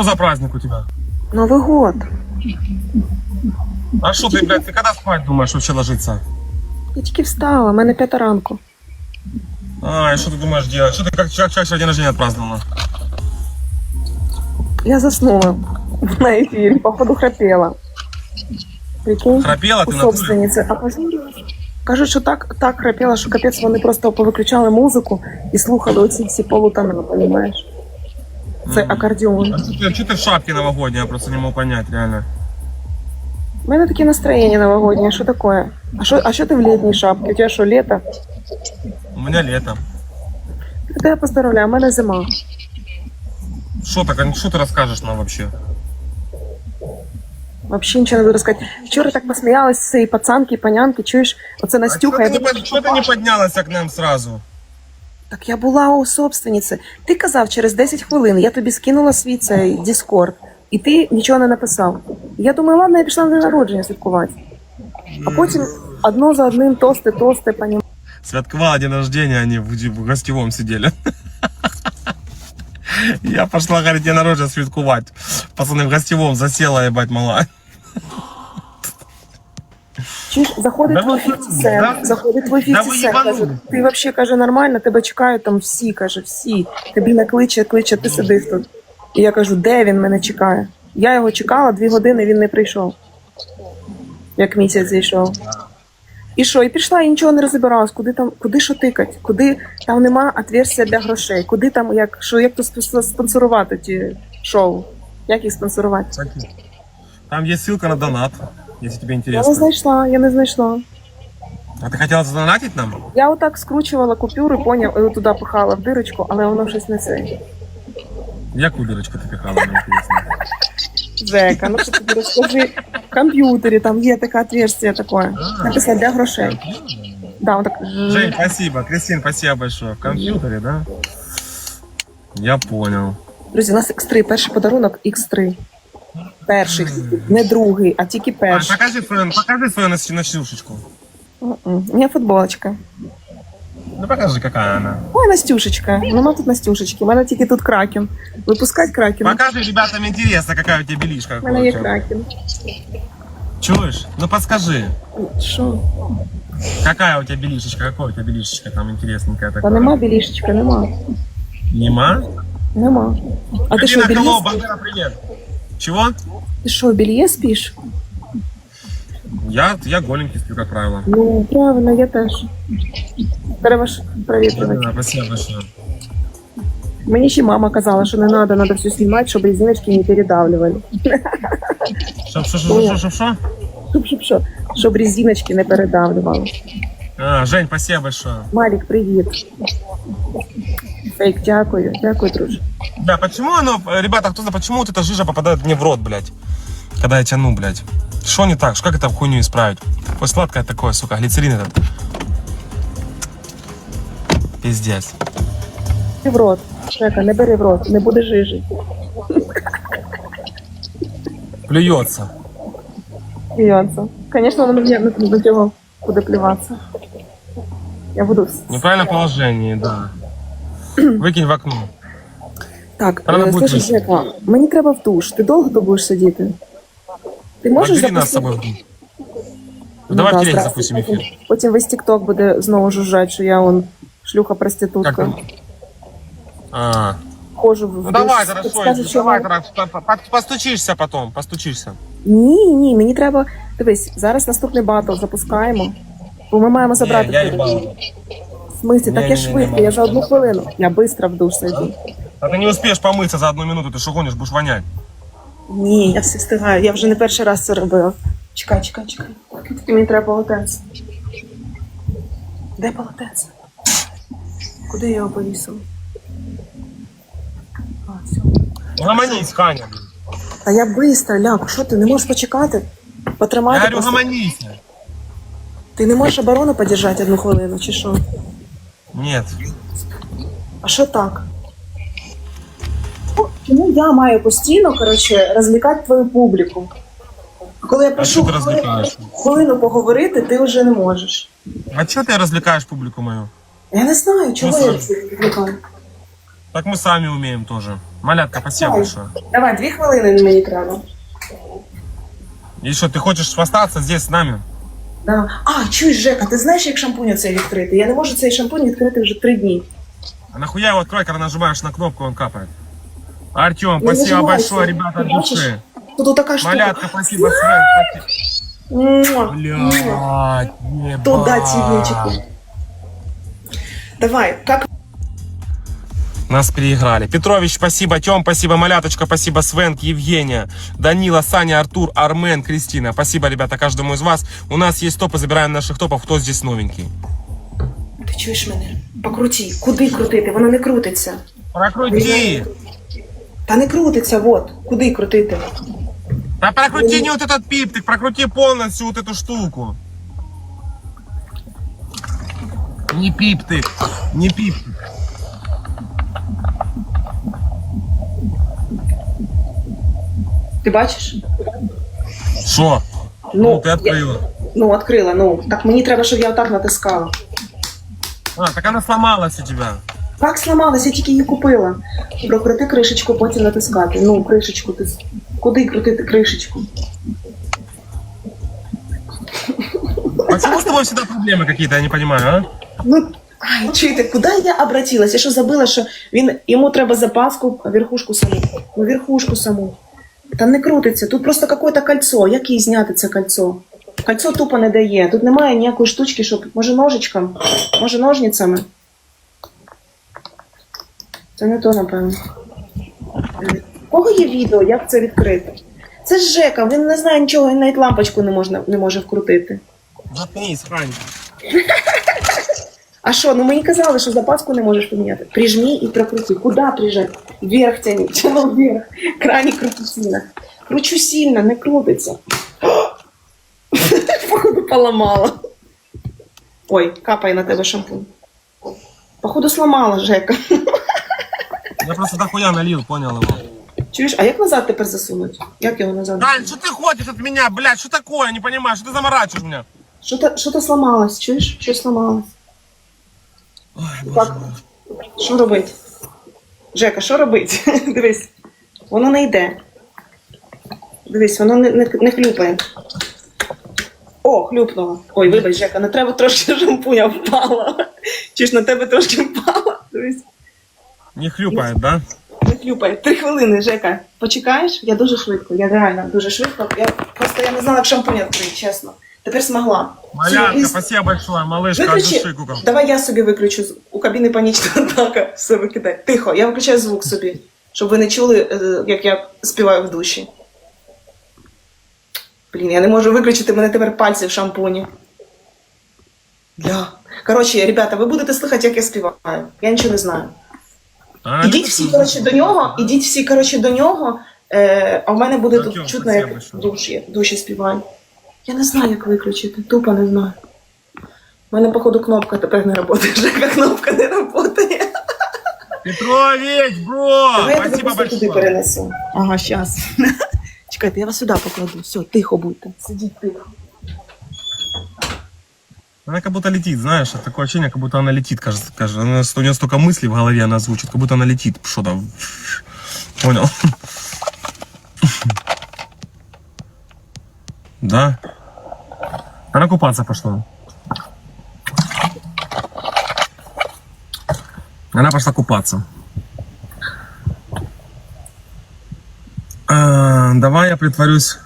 Что за праздник у тебя? Новий год. А что ты, блядь, ты когда спать думаешь вообще ложиться? Я тільки встала, в мене п'ята ранку. А, и что ты думаешь делать? Что ты как человек, человек день рождения отпраздновала? Я заснула на ефірі, походу храпела. Прикинь? Храпела У ты на собственниці. А пожалуйста. Кажуть, що так, так храпела, що капець вони просто повиключали музику і слухали оці всі полутона, розумієш? Це акордеон. А что ты, что ты в шапке новогодней? Я просто не мог понять, реально. У мене таке настроєння новогоднє, що таке? А що, а що ти в літній шапці? У тебе що, літо? У меня лето. Та я поздравляю, у мене зима. Что так, а что ты расскажешь нам вообще? Вообще нічого не буду розказати. Вчора так посміялась з цієї пацанки, панянки, чуєш? Оце А Настюха. что я ты, не, думаю, под- что ты не поднялась к нам сразу? Так я була у собственниці. Ти казав через 10 хвилин, я тобі скинула свій цей Discord, і ти нічого не написав. Я думаю, ладно, я пішла на день народження святкувати. А потім одно за одним тости, тости, пані. Святкова день рождения, они в, в гостевом сидели. Я пошла, говорит, день рождения святкувати. Пацаны, в гостевом засела, ебать, мала. Чуєш, заходить Да ви- 50 да- заходить твій да 50 каже, ти взагалі, каже, нормально, тебе чекають там всі, каже, всі. Тобі накличе, кличе, ти сидиш тут. І я кажу, де він мене чекає? Я його чекала, дві години він не прийшов. Як місяць зайшов. І що, і пішла, і нічого не розібралась, куди там, куди що тикать, куди там нема отверстия для грошей, куди там, як, що, як то спонсорувати ті шоу, як їх спонсорувати. Там есть ссылка на донат, если тебе Я не интересно. знайшла, я не знайшла. А ты хотела задонатить нам? Я отак скручувала купюри, поняв, і туди пихала в дирочку, але воно щось не це. Яку дырочку ты пихала, мне интересно. Жека, ну що тобі розкажи, в комп'ютері там є таке отверстие таке. Написано для грошей. Да, он так. Жень, спасибо. Кристин, спасибо большое. В компьютере, да? Я понял. Друзі, у нас X3, перший подарунок X3. Перший, не другий, а тільки перший. покажи свою, покажи свою. М-м. У мене футболочка. Ну покажи, какая она. Ой, Настюшечка. Нема тут Настюшечки. У мене тільки тут кракен. Випускать кракен. Покажи ребятам интересно, какая у тебя белишка. У мене є кракен. Чуешь? Ну подскажи, Що? какая у тебя белишечка, какая у тебя белишечка там интересненькая Та такая? нема білішечка, нема. Нема? Нема. А ти що? Крылова, Бандера, привет. Чего? Ти що, белье спиш? Я, я голенький сплю, как правило. Ну, правильно, я теж. Треба ж провітрювати. Да, спасибо большое. Мені ще мама казала, що не треба, треба все знімати, щоб резиночки не передавлювали. Шо, шо, шо, шо, шо, шо? Щоб, щоб, щоб, щоб резиночки не передавлювали. А, Жень, спасибо большое. Малік, привіт. Фейк, дякую, дякую, друже. Да, почему оно, ребята, кто-то, почему вот эта жижа попадает мне в рот, блядь? Когда я тяну, блядь. Что не так? Как это в хуйню исправить? Ой, сладкое такое, сука, глицерин этот. Пиздец. Не в рот. Шека, не бери в рот, не буде жижі. Плюется. Сміється. Звісно, воно мені не до цього буде плюватися. Я буду. В неправильном положении, да. Выкинь в окно. Так, е, бути слушай, високо. Жека, мені треба в душ. Ти довго тут будеш сидіти? Ти можеш Набери нас с запустити? собой в душ. Ну Давай да, в здрасте. запустим Потім- весь тікток буде знову жужжать, що я он шлюха проститутка. там? А, Хожу в ну давай, хорошо, скажуть, що давай, вона- давай, по- по- постучишься потом, постучишься. Ні, ні, мені треба. Дивись, зараз наступний батл запускаємо. Бо ми маємо забрати. Не, я тебе. В смислі, так я Ні-ні-ні, швидко, не я за одну хвилину. Я швидко в душ зайду. А ты не успеешь помыться за одну минуту, ты что гонишь, будешь вонять. Ні, я все встигаю, я вже не перший раз це робила. Чекай, чекай, чекай. Тільки мені треба полотенце. Де полотенце? Куди я його повісила? А, все. Гомонись, Ханя. Та я швидко, ляку, що ти не можеш почекати? Я Потримати говорю, просто. гомонись. Ти не можеш оборону подержати одну хвилину, чи що? Нет. А що так? Чому я маю постійно, коротше, розлікати твою публіку? Коли я А прошу что ты развлекаешь? хвилину поговорити, ти вже не можеш. А что ты развлекаешь публику мою? Я не знаю, чого Ну, я слушай. всіх відвлекаю. Так мы сами умеем тоже. Малятка, спасибо Ой. большое. Давай, дві хвилини мені треба. И что, ты хочешь остаться здесь с нами? Да. А, чуєш, Жека, ти знаєш, як шампунь оцей відкрити? Я не можу цей шампунь відкрити вже три дні. А нахуя его открой, когда нажимаешь на кнопку, он капает? Артем, спасибо большое, ребята, от души. Тут така штука. Малятка, спасибо, Свен. спасибо. Блядь, ебать. Туда тебе, Давай, как Нас переиграли. Петрович, спасибо. Тем, спасибо. Маляточка, спасибо. Свенк, Евгения, Данила, Саня, Артур, Армен, Кристина. Спасибо, ребята, каждому из вас. У нас есть топы, забираем наших топов. Кто здесь новенький? Ти чуєш мене? Покруті. Куди крутити? Воно не крутиться. Прокрути! Та не крутиться, вот. Куди крутити? Да прокрути не вот этот пиптик, прокрути полностью вот эту штуку. Не пиптик, не пиптик. Ти бачиш? Шо? Ну, ты открыла. Ну, відкрила, ну. Так мені треба, щоб я отак натискала. А, так она сломалась у тебя. Так сломалась, я тільки її купила. Прокрути кришечку, потім натискати. Ну, кришечку ти. Куди крутити кришечку? Почему с тобой всегда проблемы какие-то, я не понимаю, а? Ну, ай, чуєте, куди я обратилась? Я що забила, що він йому треба запаску, верхушку саму. Ну, верхушку саму. Там не крутиться, тут просто какое-то кольцо. Як їй зняти це кольцо? Кольцо тупо не дає. Тут немає ніякої штучки, щоб. Може ножичком, може ножницями. Це не то, напевно. У кого є відео, як це відкрити? Це ж Жека, він не знає нічого, він навіть лампочку не, можна, не може вкрутити. Заткнись, Хань. А що, ну мені казали, що запаску не можеш поміняти. Прижми і прокрути. Куди прижати? Вверх тяни, тяну вверх. Крані крути сильно. Кручу сильно, не крутиться. Походу поламала. Ой, капає на тебе шампунь. Походу сломала Жека. Я просто дохуя налил, понял его. Чуєш, а як назад тепер засунуть? Як його назад? Дань, что ты ходишь от меня, блядь, что такое, я не понимаю, что ты заморачиваешь меня? Що то, що то сломалось, чуєш? Щось сломалось. Ой, Так. Що робить? Жека, що робить? Дивись, воно не йде. Дивись, воно не, не, не хлюпає. О, хлюпнуло. Ой, вибач, Жека, на тебе трошки шампуня впало. Чи ж на тебе трошки впало? Дивись, Не хлюпает, да? не хлюпає. Три хвилини, Жека. Почекаєш? Я дуже швидко, я реально дуже швидко. Я просто я не знала, як шампунь відкрити, чесно. Тепер змогла. Малятка, спасибо большое, малышка, Виключи. души, кукол. Давай я собі виключу. У кабіни панічна атака. Все викидай. Тихо, я виключаю звук собі, щоб ви не чули, е, як я співаю в душі. Блін, я не можу виключити, мене тепер пальці в шампуні. Бля. Коротше, ребята, ви будете слухати, як я співаю. Я нічого не знаю. А, Ідіть всі, коротше, до нього, ідіть всі, коротше, до нього, е, а в мене буде тут чутно, як душі, душі співаю. Я не знаю, як виключити, тупо не знаю. У мене, походу, кнопка тепер не працює. Жека, кнопка не працює. Петрович, бро, Давай я тебе спасибо просто туди большое. перенесу. Ага, щас. Чекайте, я вас сюди покладу. Все, тихо будьте. Сидіть тихо. Она как будто летит, знаешь, такое ощущение, как будто она летит, кажется, кажется. У нее столько мыслей в голове она звучит, как будто она летит что-то. Понял? Да? Она купаться пошла. Она пошла купаться. А, давай я притворюсь